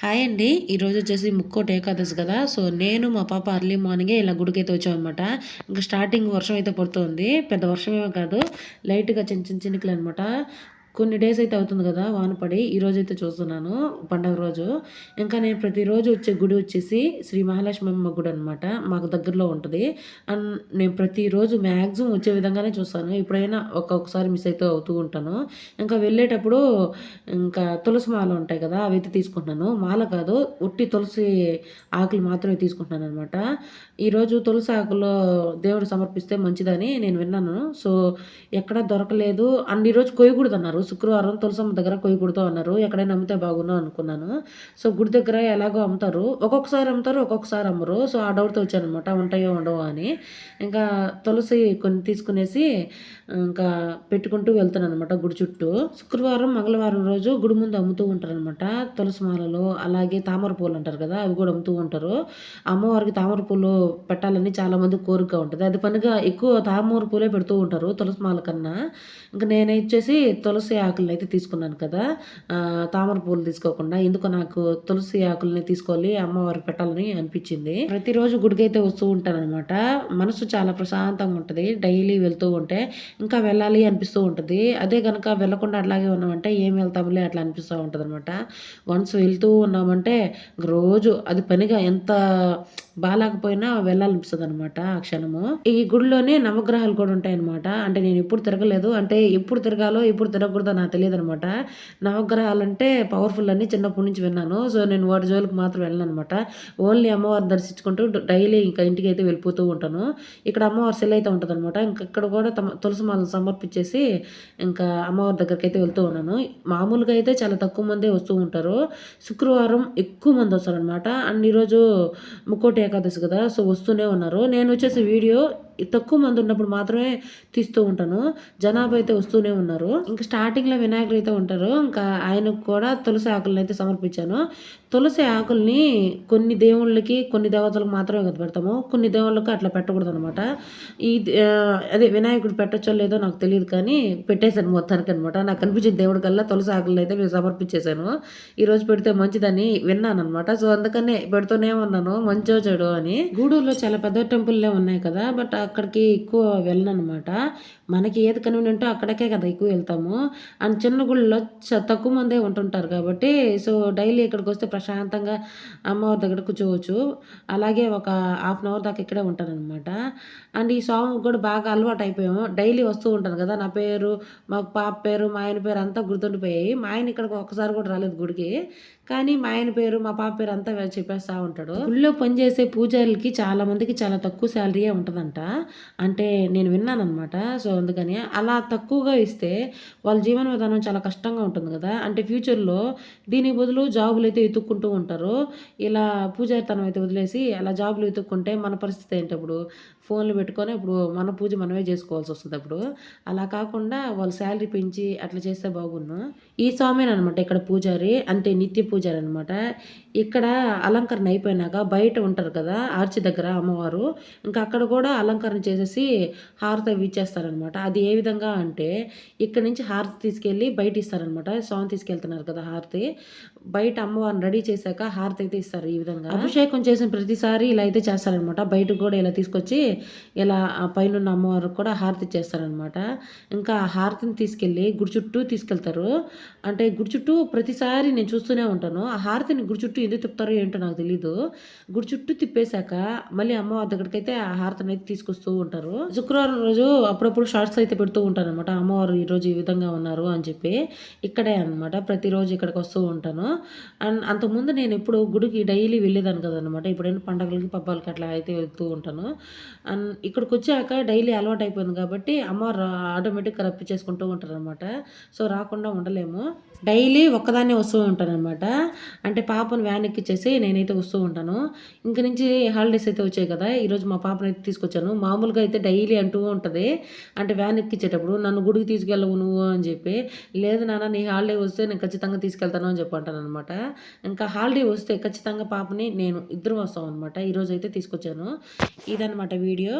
Hi అండి. ఈరోజు వచ్చేసి ముక్కోటి ఏకాదశి కదా. సో నేను మా పాప అర్లీ మార్నింగే ఇలా గుడికైతే వచ్చామన్నమాట. ఇంకా స్టార్టింగ్ వర్షం అయితే పడుతుంది. పెద్ద వర్షమేమో కాదు. లైట్గా చిన్న చిన్న చినుకులు అనమాట కొన్ని డేస్ అయితే అవుతుంది కదా వాన పడి ఈ రోజు అయితే చూస్తున్నాను పండగ రోజు. ఇంకా నేను ప్రతిరోజు వచ్చే గుడి వచ్చేసి శ్రీ మహాలక్ష్మి అమ్మ గుడి అనమాట మాకు దగ్గరలో ఉంటుంది. అండ్ నేను ప్రతిరోజు మ్యాక్సిమం వచ్చే విధంగానే చూస్తాను. ఎప్పుడైనా ఒక్కొక్కసారి మిస్ అయితే అవుతూ ఉంటాను. ఇంకా వెళ్ళేటప్పుడు ఇంకా తులసి మాల ఉంటాయి కదా అవి అయితే తీసుకుంటున్నాను. మాల కాదు ఉట్టి తులసి ఆకులు మాత్రమే తీసుకుంటున్నాను అనమాట ఈరోజు తులసి ఆకులో దేవుడు సమర్పిస్తే మంచిదని నేను విన్నాను. సో ఎక్కడ దొరకలేదు. అన్ని రోజు కొయ్యకూడదు అన్నారు శుక్రవారం తులసమ్మ దగ్గర కొయ్యకూడదు అన్నారు. ఎక్కడైనా అమ్మితే బాగున్నావు అనుకున్నాను. సో గుడి దగ్గర ఎలాగో అమ్ముతారు. ఒక్కొక్కసారి అమ్ముతారు ఒక్కొక్కసారి అమ్మరు. సో ఆ డౌట్తో వచ్చానమాట ఉంటాయో ఉండవు అని. ఇంకా తులసి కొన్ని తీసుకునేసి ఇంకా పెట్టుకుంటూ వెళ్తాను అనమాట గుడి చుట్టూ. శుక్రవారం మంగళవారం రోజు గుడి ముందు అమ్ముతూ ఉంటారనమాట తులసి మాలలు అలాగే తామర పూలు అంటారు కదా అవి కూడా అమ్ముతూ ఉంటారు. అమ్మవారికి తామర పూలు పెట్టాలని చాలామంది కోరిక ఉంటుంది. అది పనిగా ఎక్కువ తామర పూలే పెడుతూ ఉంటారు తులసి మాల కన్నా. ఇంకా నేను వచ్చేసి తులసి ఆకులను అయితే తీసుకున్నాను కదా. తామర పూలు తీసుకోకుండా ఎందుకు నాకు తులసి ఆకుల్ని తీసుకోవాలి అమ్మవారికి పెట్టాలని అనిపించింది. ప్రతిరోజు గుడికి అయితే వస్తూ ఉంటాను అనమాట మనసు చాలా ప్రశాంతంగా ఉంటుంది. డైలీ వెళ్తూ ఉంటే ఇంకా వెళ్ళాలి అనిపిస్తూ ఉంటుంది. అదే కనుక వెళ్ళకుండా అట్లాగే ఉన్నామంటే ఏం వెళ్తాములే అట్లా అనిపిస్తూ ఉంటుంది అనమాట వన్స్ వెళ్తూ ఉన్నామంటే రోజు అది పనిగా ఎంత బాగాలేకపోయినా వెళ్ళాలనిపిస్తుంది అనమాట ఆ క్షణము. ఈ గుడిలోనే నవగ్రహాలు కూడా ఉంటాయన్నమాట. అంటే నేను ఎప్పుడు తిరగలేదు. అంటే ఎప్పుడు తిరగాలో ఎప్పుడు తిరగకూడదు నాకు తెలియదు అనమాట నవగ్రహాలు అంటే పవర్ఫుల్ అని చిన్నప్పటి నుంచి విన్నాను. సో నేను వాటి జోలికి మాత్రం వెళ్ళను అనమాట ఓన్లీ అమ్మవారిని దర్శించుకుంటూ డైలీ ఇంకా ఇంటికి అయితే వెళ్ళిపోతూ ఉంటాను. ఇక్కడ అమ్మవారి సెల్ అయితే ఉంటుంది అనమాట ఇంకా ఇక్కడ కూడా తమ తులసి మాలను సమర్పించేసి ఇంకా అమ్మవారి దగ్గరికి అయితే వెళ్తూ ఉన్నాను. మామూలుగా అయితే చాలా తక్కువ మందే వస్తూ ఉంటారు. శుక్రవారం ఎక్కువ మంది వస్తారనమాట. అండ్ ఈరోజు ముక్కోటి ఏకాదశి కదా సో వస్తూనే ఉన్నారు. నేను వచ్చేసి వీడియో తక్కువ మంది ఉన్నప్పుడు మాత్రమే తీస్తూ ఉంటాను. జనాభా అయితే వస్తూనే ఉన్నారు. ఇంకా స్టార్టింగ్లో వినాయకుడు అయితే ఉంటారు. ఇంకా ఆయనకు కూడా తులసి ఆకులను అయితే సమర్పించాను. తులసి ఆకుల్ని కొన్ని దేవుళ్ళకి కొన్ని దేవతలకు మాత్రమే కదా పెడతాము. కొన్ని దేవుళ్ళకి అట్లా పెట్టకూడదు అనమాట ఈ అదే వినాయకుడు పెట్టచ్చో లేదో నాకు తెలియదు కానీ పెట్టేశాను మొత్తానికి అనమాట నాకు కనిపించిన దేవుడి కల్లా తులసి ఆకులను అయితే మేము సమర్పించేశాను. ఈరోజు పెడితే మంచిదని విన్నాను అనమాట సో అందుకనే పెడుతూనే ఉన్నాను. మంచో చెడు అని. గూడూరులో చాలా పెద్ద టెంపుల్లే ఉన్నాయి కదా. బట్ అక్కడికి ఎక్కువ వెళ్ళను అనమాట మనకి ఏది కన్వీనియంటో అక్కడికే కదా ఎక్కువ వెళ్తాము. అండ్ చిన్న గుళ్ళలో తక్కువ మందే ఉంటుంటారు కాబట్టి సో డైలీ ఇక్కడికి వస్తే ప్రశాంతంగా అమ్మవారి దగ్గర కూర్చోవచ్చు. అలాగే ఒక హాఫ్ అన్ అవర్ దాకా ఇక్కడే ఉంటానన్నమాట అండ్ ఈ సాంగ్ కూడా బాగా అలవాటు అయిపోయాము. డైలీ వస్తూ ఉంటాను కదా నా పేరు మా పాప పేరు మా ఆయన పేరు అంతా గుర్తుండిపోయాయి. మా ఆయన ఇక్కడికి ఒకసారి కూడా రాలేదు గుడికి. కానీ మా ఆయన పేరు మా పాప పేరు అంతా చెప్పేస్తూ ఉంటాడు. గుళ్ళో పనిచేసే పూజారులకి చాలామందికి చాలా తక్కువ శాలరీయే ఉంటుందంట. అంటే నేను విన్నాను అనమాట సో అందుకని అలా తక్కువగా ఇస్తే వాళ్ళ జీవన విధానం చాలా కష్టంగా ఉంటుంది కదా. అంటే ఫ్యూచర్లో దీని బదులు జాబులు అయితే ఎత్తుక్కుంటూ ఉంటారు. ఇలా పూజారితనం అయితే వదిలేసి అలా జాబులు ఎత్తుక్కుంటే మన పరిస్థితి ఏంటప్పుడు ఫోన్లు పెట్టుకొని ఇప్పుడు మన పూజ మనమే చేసుకోవాల్సి వస్తుంది అప్పుడు. అలా కాకుండా వాళ్ళు శాలరీ పెంచి అట్లా చేస్తే బాగున్ను ఈ స్వామిని ఇక్కడ పూజారి అంటే నిత్య పూజారి అనమాట ఇక్కడ అలంకరణ అయిపోయినాక బయట ఉంటారు కదా ఆర్చి దగ్గర అమ్మవారు. ఇంకా అక్కడ కూడా అలంకరణ చేసేసి హారతి అవి ఇచ్చేస్తారనమాట. అది ఏ విధంగా అంటే ఇక్కడ నుంచి హారతి తీసుకెళ్ళి బయట ఇస్తారనమాట. స్వామి తీసుకెళ్తున్నారు కదా హారతి. బయట అమ్మవారిని రెడీ చేశాక హారతి అయితే ఇస్తారు ఈ విధంగా. అభిషేకం చేసిన ప్రతిసారి ఇలా అయితే చేస్తారనమాట. బయట కూడా ఇలా తీసుకొచ్చి ఇలా పైన అమ్మవారికి కూడా హారతి చేస్తారనమాట ఇంకా ఆ హారతిని తీసుకెళ్ళి గుడి చుట్టూ తీసుకెళ్తారు. అంటే గుడి చుట్టూ ప్రతిసారి నేను చూస్తూనే ఉంటాను. ఆ హారతిని గుడి చుట్టూ ఎందుకు తిప్పుతారో ఏంటో నాకు తెలీదు. గుడి చుట్టూ తిప్పేశాక మళ్ళీ అమ్మవారి దగ్గరికి అయితే ఆ హారతిని అయితే చూస్తూ ఉంటారు. శుక్రవారం రోజు అప్పుడప్పుడు షార్ట్స్ అయితే పెడుతూ ఉంటాను అనమాట అమ్మవారు ఈరోజు ఈ విధంగా ఉన్నారు అని చెప్పి ఇక్కడే అనమాట ప్రతిరోజు ఇక్కడికి వస్తూ ఉంటాను. అండ్ అంతకుముందు నేను ఎప్పుడు గుడికి డైలీ వెళ్ళేదాన్ని కదనమాట ఎప్పుడైనా పండగలకి పబ్బాలకి అట్లా అయితే వెళ్తూ ఉంటాను. అండ్ ఇక్కడికి వచ్చాక డైలీ అలవాటు అయిపోయింది కాబట్టి అమ్మవారు ఆటోమేటిక్గా రప్పించేసుకుంటూ ఉంటారు అనమాట సో రాకుండా ఉండలేము. డైలీ ఒక్కదాన్నే వస్తూ ఉంటాను అనమాట అంటే పాపను వ్యాన్ ఎక్కిచ్చేసి నేనైతే వస్తూ ఉంటాను. ఇంక నుంచి హాలిడేస్ అయితే వచ్చాయి కదా. ఈరోజు మా పాపను అయితే తీసుకొచ్చాను. మామూలుగా అయితే డైలీ అంటూ ఉంటుంది. అంటే వ్యాన్ ఎక్కించేటప్పుడు నన్ను గుడికి తీసుకెళ్ళవు నువ్వు అని చెప్పి లేదు నాన్న నీ హాలిడే వస్తే నేను ఖచ్చితంగా తీసుకెళ్తాను అని చెప్పి అంటాను అనమాట ఇంకా హాలిడే వస్తే ఖచ్చితంగా పాపని నేను ఇద్దరు వస్తాం అనమాట ఈరోజు అయితే తీసుకొచ్చాను. ఇదనమాట వీడియో.